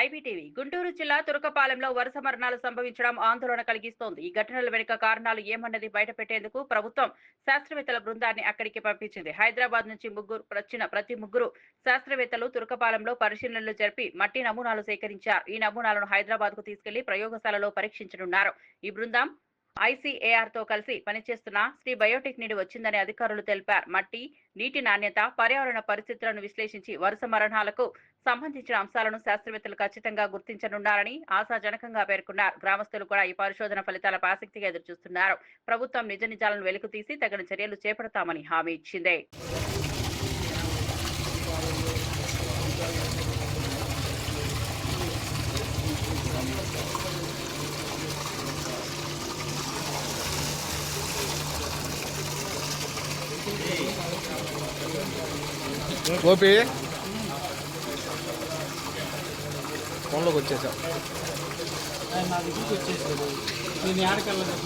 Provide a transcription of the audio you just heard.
IBTV Guntur జిల్లా తురకపాలెంలో వరుస మరణాలు సంభవించడం ఆందోళన కలిగిస్తోంది. ఈ ఘటనల వెనుక కారణాలు ఏమన్నది బయటపెట్టేందుకు ప్రభుత్వం శాస్త్రవేత్తల బృందాన్ని అక్కడికి పంపించింది. హైదరాబాద్ నుంచి ముగ్గురు వచ్చిన ప్రతి ముగ్గురు శాస్త్రవేత్తలు తురకపాలెంలో పరిశీలనలు జరిపి మట్టి నమూనాలు సేకరించారు. ఈ నమూనాలను హైదరాబాద్కు తీసుకెళ్ళి ప్రయోగశాలలో పరీక్షించనున్నారు. ఈ బృందం ఐసీఏఆర్తో కలిసి పనిచేస్తున్న శ్రీ బయోటెక్ నుండి వచ్చిందని అధికారులు తెలిపారు. మట్టి నీటి నాణ్యత పర్యావరణ పరిస్థితులను విశ్లేషించి వరుస మరణాలకు సంబంధించిన అంశాలను శాస్త్రవేత్తలు ఖచ్చితంగా గుర్తించనున్నారని ఆశాజనకంగా పేర్కొన్నారు. గ్రామస్తులు కూడా ఈ పరిశోధన ఫలితాలపై ఆసక్తిగా ఎదురుచూస్తున్నారు. ప్రభుత్వం నిజ నిజాలను వెలుగుతీసి తగిన చర్యలు చేపడతామని హామీ ఇచ్చింది. గోపి. ఫోన్లోకి వచ్చేసా? నేను ఆడకెళ్ళలేదు